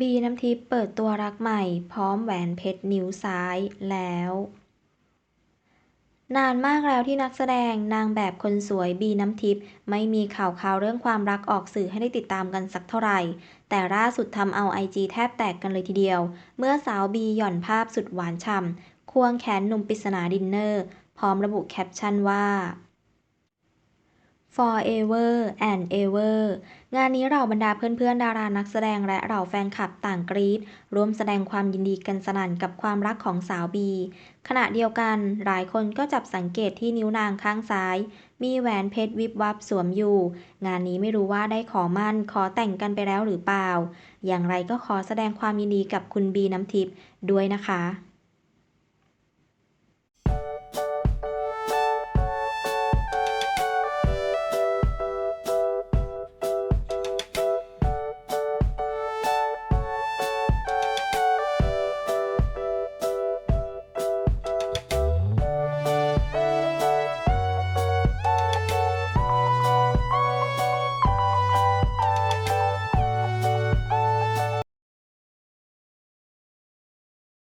บีน้ำทิพย์เปิดตัวรักใหม่ พร้อมแหวนเพชรนิ้วซ้ายแล้ว นานมากแล้วที่นักแสดงนางแบบคนสวยบีน้ำทิพย์ไม่มีข่าวคราวเรื่องความรักออกสื่อให้ได้ติดตามกันสักเท่าไหร่ แต่ล่าสุดทำเอาไอจีแทบแตกกันเลยทีเดียว เมื่อสาวบีหย่อนภาพสุดหวานฉ่ำควงแขนหนุ่มปริศนาดินเนอร์ พร้อมระบุแคปชั่นว่า forever and ever งานนี้เราบรรดาเพื่อนๆ ดารานักแสดงและเราแฟนคลับต่างกรี๊ดร่วมแสดงความยินดีกันสนั่นกับความรักของสาวบี ขณะเดียวกันหลายคนก็จับสังเกตที่นิ้วนางข้างซ้าย มีแหวนเพชรวิบวับสวมอยู่ งานนี้ไม่รู้ว่าได้ขอมั่นขอแต่งกันไปแล้วหรือเปล่า อย่างไรก็ขอแสดงความยินดีกับคุณบีน้ำทิพย์ด้วยนะคะ